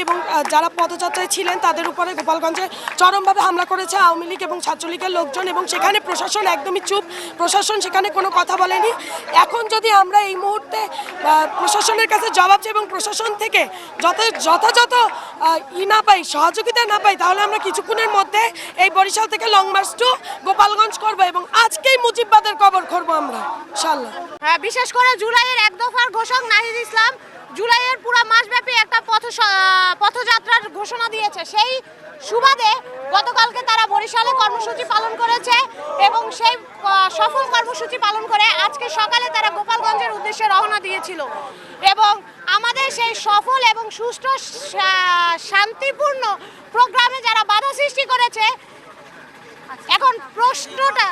এবং আহ, যারা পদযাত্রায় ছিলেন তাদের উপরে গোপালগঞ্জে চরমভাবে হামলা করেছে আওয়ামী লীগ এবং ছাত্রলীগের লোকজন এবং সেখানে প্রশাসন একদমই চুপ। প্রশাসন সেখানে কোনো কথা বলেনি। এখন যদি আমরা এই মুহূর্তে প্রশাসনের কাছে জবাব চাই এবং প্রশাসন থেকে যত যথাযথ ই না পাই সহযোগিতা না পাই তাহলে আমরা কিছুক্ষণের মধ্যে এই বরিশাল থেকে লং মার্চ টু গোপালগঞ্জ করব এবং আজকেই মুজিববাদের কবর করব আমরা ইনশাল্লাহ হ্যাঁ, বিশেষ করে জুলাইয়ের এক দফার ঘোষক নাহিদ ইসলাম। জুলাইয়ের পুরো মাসব্যাপী একটা পথ স- পথযাত্রার ঘোষণা দিয়েছে। সেই সুবাদে গতকালকে তারা বরিশালে কর্মসূচি পালন করেছে এবং সেই সফল কর্মসূচি পালন করে আজকে সকালে তারা গোপালগঞ্জের উদ্দেশ্যে রওনা দিয়েছিল। এবং আমাদের সেই সফল এবং সুষ্ঠু শান্তিপূর্ণ প্রোগ্রামে যারা বাধা সৃষ্টি করেছে, এখন প্রশ্নটা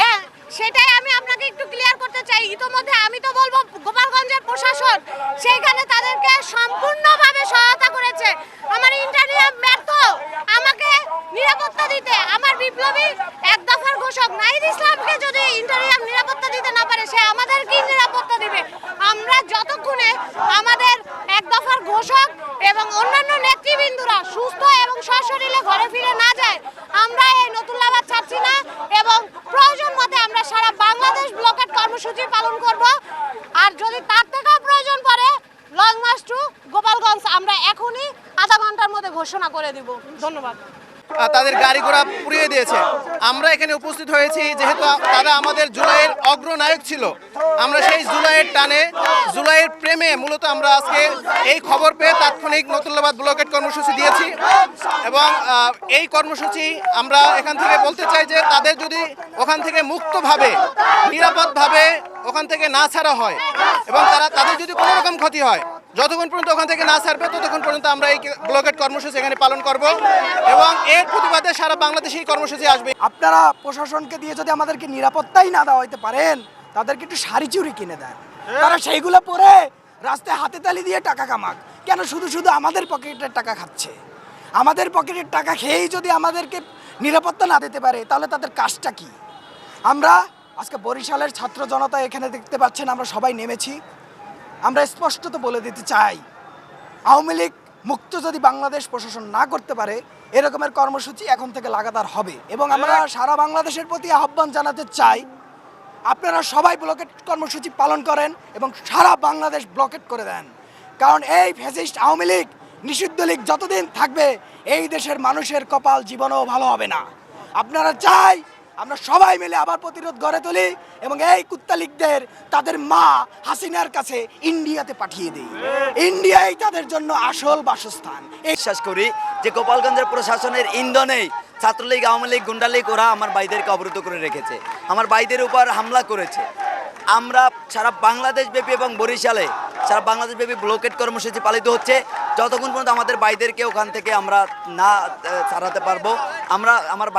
হ্যাঁ সেটাই আমি আপনাকে একটু ক্লিয়ার করতে চাই। ইতোমধ্যে আমি তো বলব, গোপালগঞ্জের প্রশাসন, সেইখানে তাদেরকে সম্পূর্ণভাবে সহায়তা করেছে আমার ইন্টারনিয়াম ব্যর্থ আমাকে নিরাপত্তা দিতে আমার বিপ্লবী, এক দফার ঘোষক নাহিদ ইসলামকে যদি ইন্টারিয়াম নিরাপত্তা দিতে না পারে, সে আমাদের কি নিরাপত্তা দিবে? আমরা যতক্ষণে আমাদের এক দফার ঘোষক এবং অন্যান্য নেতৃবৃন্দরা সুস্থ এবং সশরীরে ঘরে ফিরে না যায়, আমরা এই নতুন লাভার ছাড়ছি না এবং প্রয়োজন মতে আমরা সারা বাংলাদেশ ব্লকেট কর্মসূচি পালন করব। আর যদি তার থেকেও প্রয়োজন পড়ে, লং মার্চ টু গোপালগঞ্জ, আমরা এখনই আধা ঘণ্টার মধ্যে ঘোষণা করে দিব। ধন্যবাদ। তাদের গাড়ি ঘোড়া পুড়িয়ে দিয়েছে। আমরা এখানে উপস্থিত হয়েছি, যেহেতু তারা আমাদের জুলাইয়ের অগ্রনায়ক ছিল। আমরা সেই জুলাইয়ের টানে, জুলাইয়ের প্রেমে মূলত আমরা আজকে এই খবর পেয়ে তাৎক্ষণিক নতুল্লাবাদ ব্লকেট কর্মসূচি দিয়েছি। এবং এই কর্মসূচি আমরা এখান থেকে বলতে চাই যে, তাদের যদি ওখান থেকে মুক্তভাবে, নিরাপদভাবে ওখান থেকে না ছাড়া হয়, এবং তারা, তাদের যদি কোনো রকম ক্ষতি হয় যতক্ষণ পর্যন্ত ওখান থেকে না ছাড়বে, ততক্ষণ পর্যন্ত আমরা এই ব্লকেট কর্মসূচি এখানে পালন করব এবং এর প্রতিবাদে সারা বাংলাদেশে এই কর্মসূচি আসবে। আপনারা প্রশাসনকে দিয়ে যদি আমাদেরকে নিরাপত্তাই না দেওয়া হইতে পারেন, তাদেরকে একটু শাড়ি চুরি কিনে দেন। তারা সেইগুলো পরে রাস্তায় হাতে তালি দিয়ে টাকা কামাক। কেন? শুধু শুধু আমাদের পকেটের টাকা খাচ্ছে। আমাদের পকেটের টাকা খেয়েই যদি আমাদেরকে নিরাপত্তা না দিতে পারে, তাহলে তাদের কাজটা কি? আমরা আজকে বরিশালের ছাত্র জনতা এখানে দেখতে পাচ্ছেন, আমরা সবাই নেমেছি। আমরা স্পষ্টত বলে দিতে চাই আওয়ামী লীগ মুক্ত যদি বাংলাদেশ প্রশাসন না করতে পারে এরকমের কর্মসূচি এখন থেকে লাগাতার হবে। এবং আমরা সারা বাংলাদেশের প্রতি আহ্বান জানাতে চাই আপনারা সবাই ব্লকেট কর্মসূচি পালন করেন এবং সারা বাংলাদেশ ব্লকেট করে দেন। কারণ এই ফ্যাসিস্ট আওয়ামী লীগ নিষিদ্ধ লীগ যতদিন থাকবে এই দেশের মানুষের কপাল জীবনও ভালো হবে না। আপনারা চাই আমরা সবাই মিলে আবার প্রতিরোধ গড়ে তুলি এবং এই কুত্তা লীগদের তাদের মা হাসিনার কাছে ইন্ডিয়াতে পাঠিয়ে দিই। ইন্ডিয়াই তাদের জন্য আসল বাসস্থান। বিশ্বাস করি যে গোপালগঞ্জের প্রশাসনের ইন্ধনেই ছাত্রলীগ, আওয়ামী লীগ গুন্ডা লীগ ওরা আমার ভাইদেরকে অবরুদ্ধ করে রেখেছে। আমার ভাইদের উপর হামলা করেছে। আমরা সারা বাংলাদেশ ব্যাপী এবং বরিশালে সারা বাংলাদেশ ব্যাপী ব্লকেট কর্মসূচি পালিত হচ্ছে। যতক্ষণ পর্যন্ত আমাদের ভাইদেরকে ওখান থেকে আমরা না ছাড়াতে পারব, আমরা, আমার